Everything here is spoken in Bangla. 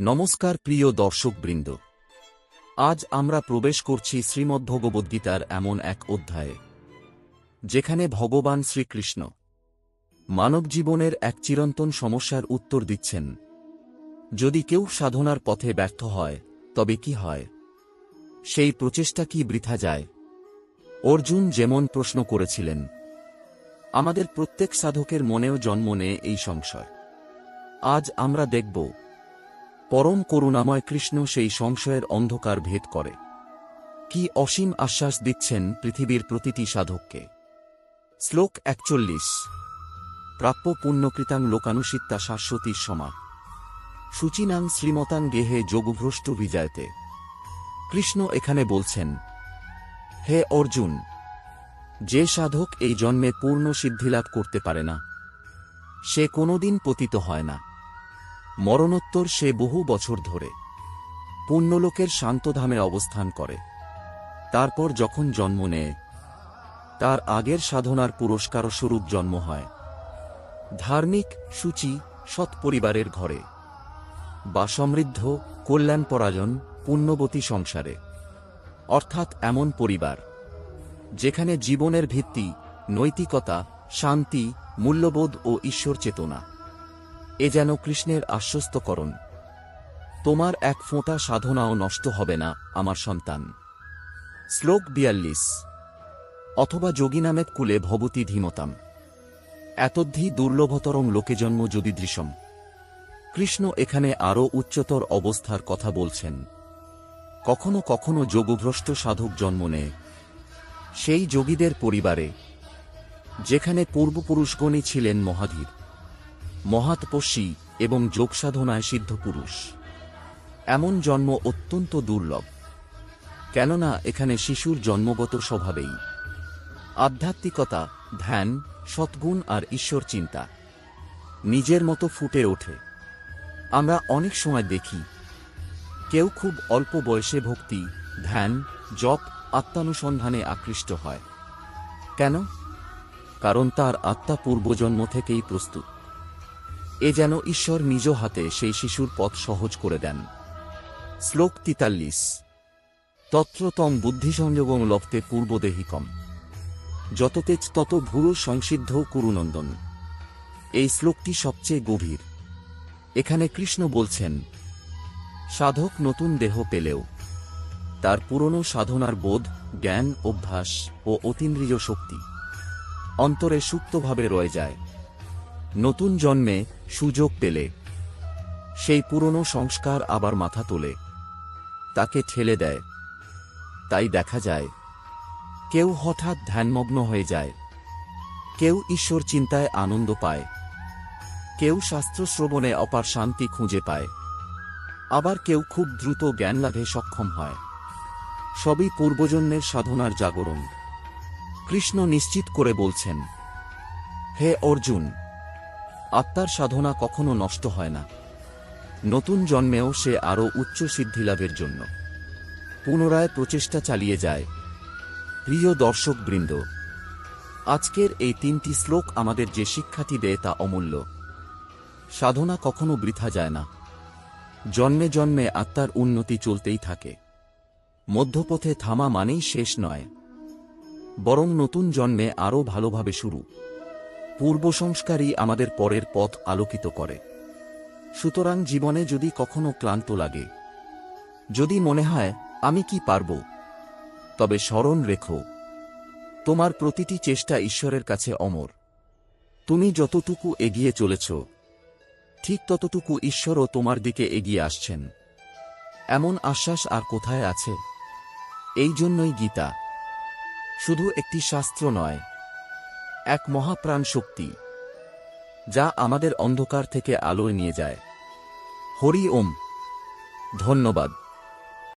নমস্কার প্রিয় দর্শকবৃন্দ। আজ আমরা প্রবেশ করছি শ্রীমদ্ভগবদ্গীতার এমন এক অধ্যায়ে, যেখানে ভগবান শ্রীকৃষ্ণ মানব জীবনের এক চিরন্তন সমস্যার উত্তর দিচ্ছেন। যদি কেউ সাধনার পথে ব্যর্থ হয়, তবে কি হয়? সেই প্রচেষ্টা কি বৃথা যায়? অর্জুন যেমন প্রশ্ন করেছিলেন, আমাদের প্রত্যেক সাধকের মনেও জন্ম নেয় এই সংশয়। আজ আমরা দেখব পরম করুণাময় কৃষ্ণ সেই সংশয়ের অন্ধকার ভেদ করে। কি অসীম আশ্বাস দিচ্ছেন পৃথিবীর প্রতিটি সাধককে। শ্লোক একচল্লিশ। প্রাপ্য পুণ্যকৃতাং লোকানুসিত্তা শাশ্বতীর সমা সূচিনাং শ্রীমতাং গেহে যোগভ্রষ্ট বিজয়তে। কৃষ্ণ এখানে বলছেন, হে অর্জুন, যে সাধক এই জন্মে পূর্ণ সিদ্ধিলাভ করতে পারে না, সে কোনোদিন পতিত হয় না। মরণোত্তর সে বহু বছর ধরে। পুণ্যলোকের শান্তধামে অবস্থান করে। তারপর যখন জন্ম নেয়, তার আগের সাধনার পুরস্কারস্বরূপ জন্ম হয়। ধার্মিক সূচি সৎ পরিবারের ঘরে। বা সমৃদ্ধ কল্যাণ পরাজন পুণ্যবতী সংসারে। অর্থাৎ এমন পরিবার, যেখানে জীবনের ভিত্তি, নৈতিকতা, শান্তি, মূল্যবোধ ও ঈশ্বর চেতনা এ যেন কৃষ্ণের আশ্বস্তকরণ। তোমার এক ফোঁটা সাধনাও নষ্ট হবে না, আমার সন্তান। শ্লোক বিয়াল্লিশ। অথবা যোগী নামের কুলে ভবতী ধীমতাম। এতদ্ধি দুর্লভতরং লোকে জন্ম যদি দৃশ্যম কৃষ্ণ এখানে আরও উচ্চতর অবস্থার কথা বলছেন। কখনো কখনো যোগভ্রষ্ট সাধক জন্ম নেয়। সেই যোগীদের পরিবারে, যেখানে পূর্বপুরুষগণই ছিলেন মহাধীর। মহাতপস্বী এবং যোগসাধনায় সিদ্ধ পুরুষ এমন জন্ম অত্যন্ত দুর্লভ। কেননা এখানে শিশুর জন্মগত স্বভাবেই। আধ্যাত্মিকতা, ধ্যান সৎগুণ আর ঈশ্বর চিন্তা নিজের মতো ফুটে ওঠে। আমরা অনেক সময় দেখি, কেউ খুব অল্প বয়সে ভক্তি, ধ্যান, জপ, আত্মানুসন্ধানে আকৃষ্ট হয়। কেন? কারণ তার আত্মা পূর্বজন্ম থেকেই প্রস্তুত। এ যেন ঈশ্বর নিজ হাতে সেই শিশুর পথ সহজ করে দেন। শ্লোক তিতাল্লিশ। তত্রতম বুদ্ধিসংযোগং লপ্তে পূর্বদেহিকম। যত তেজ তত ভুরু সংসিদ্ধ কুরুনন্দন। এই শ্লোকটি সবচেয়ে গভীর। এখানে কৃষ্ণ বলছেন, সাধক নতুন দেহ পেলেও, তার পুরনো সাধনার বোধ, জ্ঞান, অভ্যাস ও অতীন্দ্রিয় শক্তি অন্তরে সুপ্তভাবে রয়ে যায়। নতুন জন্মে সুযোগ পেলে। সেই পুরনো সংস্কার আবার মাথা তোলে। তাকে ঠেলে দেয়। তাই দেখা যায়, কেউ হঠাৎ ধ্যানমগ্ন হয়ে যায়। কেউ ঈশ্বর চিন্তায় আনন্দ পায়। কেউ শাস্ত্র শ্রবণে অপার শান্তি খুঁজে পায়। আবার কেউ খুব দ্রুত জ্ঞান লাভে সক্ষম হয়। সবই পূর্বজন্মের সাধনার জাগরণ। কৃষ্ণ নিশ্চিত করে বলছেন, হে অর্জুন আত্মার সাধনা কখনো নষ্ট হয় না। নতুন জন্মেও সে আরও উচ্চ সিদ্ধিলাভের জন্য। পুনরায় প্রচেষ্টা চালিয়ে যায়। প্রিয় দর্শক বৃন্দ আজকের এই তিনটি শ্লোক আমাদের যে শিক্ষাটি দেয় তা অমূল্য। সাধনা কখনো বৃথা যায় না। জন্মে জন্মে আত্মার উন্নতি চলতেই থাকে। মধ্যপথে থামা মানেই শেষ নয়। বরং নতুন জন্মে আরও ভালোভাবে শুরু। পূর্ব সংস্কারই আমাদের পরের পথ আলোকিত করে। সুতরাং জীবনে যদি কখনো ক্লান্ত লাগে, যদি মনে হয়, আমি কি পারব, তবে স্মরণ রেখো, তোমার প্রতিটি চেষ্টা ঈশ্বরের কাছে অমর। তুমি যতটুকু এগিয়ে চলেছ, ঠিক ততটুকু ঈশ্বরও তোমার দিকে এগিয়ে আসছেন। এমন আশ্বাস আর কোথায় আছে? এই জন্যই গীতা। শুধু একটি শাস্ত্র নয় এক মহাপ্রাণ শক্তি যা আমাদের অন্ধকার থেকে আলোয় নিয়ে যায়। হরি ওম। ধন্যবাদ।